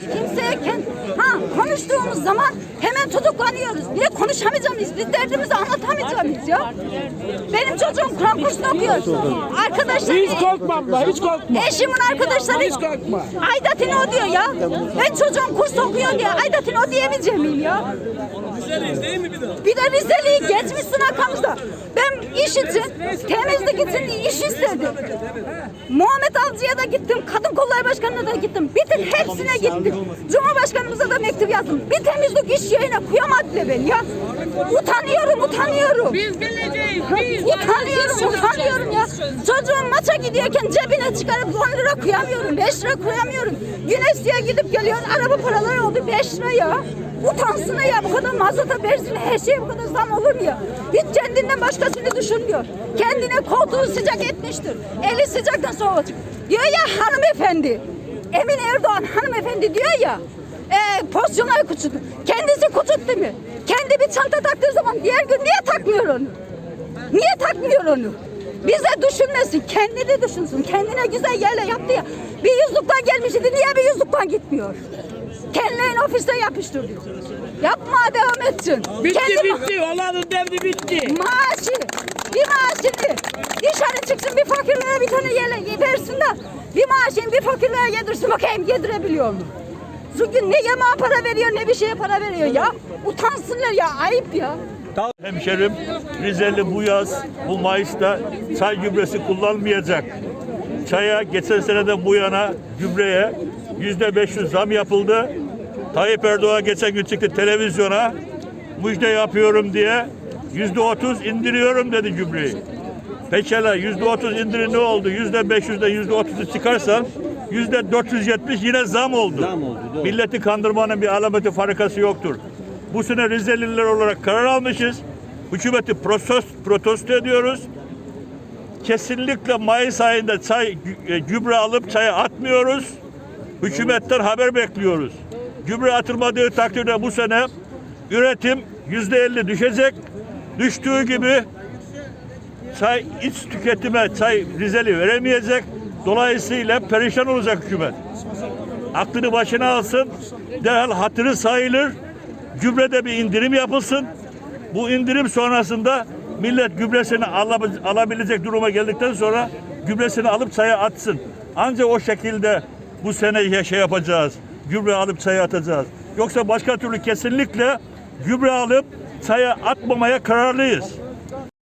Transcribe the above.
Kimseye kend- ha konuştuğumuz zaman hemen tutuklanıyoruz. De konuşamayacağız mıyız? Biz derdimizi anlatamayacağız ya? Benim çocuğum Kur'an kursuna okuyor. Arkadaşlar Hiç korkma abla, hiç korkma. Eşimin arkadaşları Hiç korkma. Aydatin o diyor ya. Ben çocuğum kurs okuyor diye Aydatin o diyemeyeceğim miyim ya? Bir de Rizeli'yi geçmişsin arkamızda. Ben iş için, temizlik için iş istedim. Muhammed Avcı'ya da gittim, Kadın Kolları Başkanı'na da gittim. Bütün hepsine gittim. Cumhurbaşkanımıza da mektup yazdım. Bir temizlik iş yerine kuyamadılar beni ya. Utanıyorum, utanıyorum. Biz geleceğiz. Biz Utanıyorum, utanıyorum. Çocuğum maça gidiyorken cebine çıkarıp 10 lira kıyamıyorum, 5 lira kıyamıyorum. Güneşli'ye gidip geliyor, araba paraları oldu 5 lira ya. Utansın ya bu kadar mazota, benzine, her şeye bu kadar zam olur mu ya? Hiç kendinden başkasını düşünmüyor. Kendine koltuğu sıcak etmiştir. Eli sıcaktan soğucuk. Diyor ya hanımefendi. Emin Erdoğan hanımefendi diyor ya. E, pozisyonları kuçuttu. Kendisi kuçuttu mu? Kendi bir çanta taktığı zaman diğer gün niye takmıyor onu? Niye takmıyor onu? Bize düşünmesin, kendi de düşünsün. Kendine güzel yerle yaptı ya. Bir yüzlükten gelmiş idi, niye bir yüzlükten gitmiyor? Kendilerini ofiste yapıştırdı. Yapma devam etsin. Bitti Kendi bitti, olanın devri bitti. maaşı, bir maaşını dışarı çıksın bir fakirlere bir tane yele versin de bir maaşını bir fakirlere yedirsin bakayım yedirebiliyor mu? Çünkü ne yemeğe para veriyor ne bir şeye para veriyor ya. Utansınlar ya ayıp ya. Hemşerim Rizeli bu yaz, bu Mayıs'ta çay gübresi kullanmayacak. Çaya geçen seneden bu yana gübreye yüzde 500 zam yapıldı. Tayyip Erdoğan geçen gün çıktı televizyona müjde yapıyorum diye yüzde 30 indiriyorum dedi gübreyi. Pekala yüzde 30 indirim ne oldu? Yüzde 500'de yüzde 30'u çıkarsan yüzde 470 yine zam oldu. Milleti kandırmanın bir alameti farikası yoktur. Bu sene Rizeliler olarak karar almışız. Hükümeti protesto, ediyoruz. Kesinlikle Mayıs ayında çay e, gübre alıp çaya atmıyoruz. Hükümetten haber bekliyoruz. Gübre atılmadığı takdirde bu sene üretim yüzde elli düşecek. Düştüğü gibi çay iç tüketime çay Rizeli veremeyecek. Dolayısıyla perişan olacak hükümet. Aklını başına alsın. Derhal hatırı sayılır. Gübrede bir indirim yapılsın. Bu indirim sonrasında millet gübresini alabi- alabilecek duruma geldikten sonra gübresini alıp çaya atsın. Ancak o şekilde bu sene şey yapacağız. Gübre alıp çaya atacağız. Yoksa başka türlü kesinlikle gübre alıp çaya atmamaya kararlıyız.